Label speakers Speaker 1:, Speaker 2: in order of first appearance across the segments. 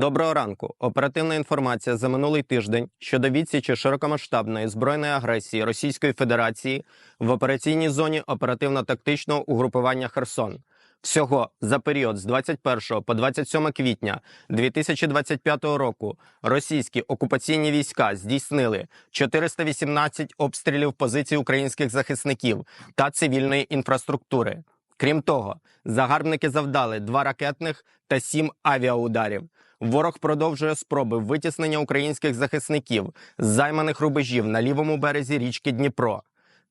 Speaker 1: Доброго ранку. Оперативна інформація за минулий тиждень щодо відсічі широкомасштабної збройної агресії Російської Федерації в операційній зоні оперативно-тактичного угрупування Херсон. Всього за період з 21 по 27 квітня 2025 року російські окупаційні війська здійснили 418 обстрілів позицій українських захисників та цивільної інфраструктури. Крім того, загарбники завдали два ракетних та сім авіаударів. Ворог продовжує спроби витіснення українських захисників з займаних рубежів на лівому березі річки Дніпро.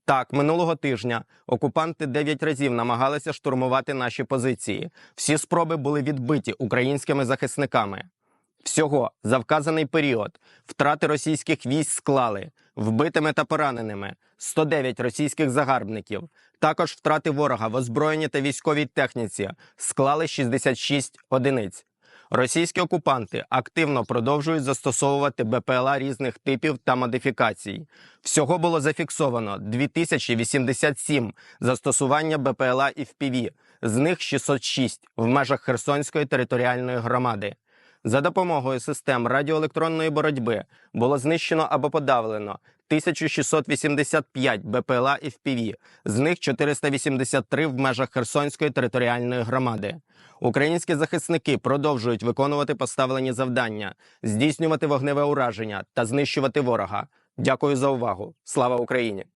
Speaker 1: Так, минулого тижня окупанти дев'ять разів намагалися штурмувати наші позиції. Всі спроби були відбиті українськими захисниками. Всього за вказаний період втрати російських військ склали вбитими та пораненими 109 російських загарбників. Також втрати ворога в озброєнні та військовій техніці склали 66 одиниць. Російські окупанти активно продовжують застосовувати БПЛА різних типів та модифікацій. Всього було зафіксовано 2087 застосування БПЛА і ВПВ, з них 606 в межах Херсонської територіальної громади. За допомогою систем радіоелектронної боротьби було знищено або подавлено 1685 БПЛА і ФПВ, з них 483 в межах Херсонської територіальної громади. Українські захисники продовжують виконувати поставлені завдання, здійснювати вогневе ураження та знищувати ворога. Дякую за увагу. Слава Україні!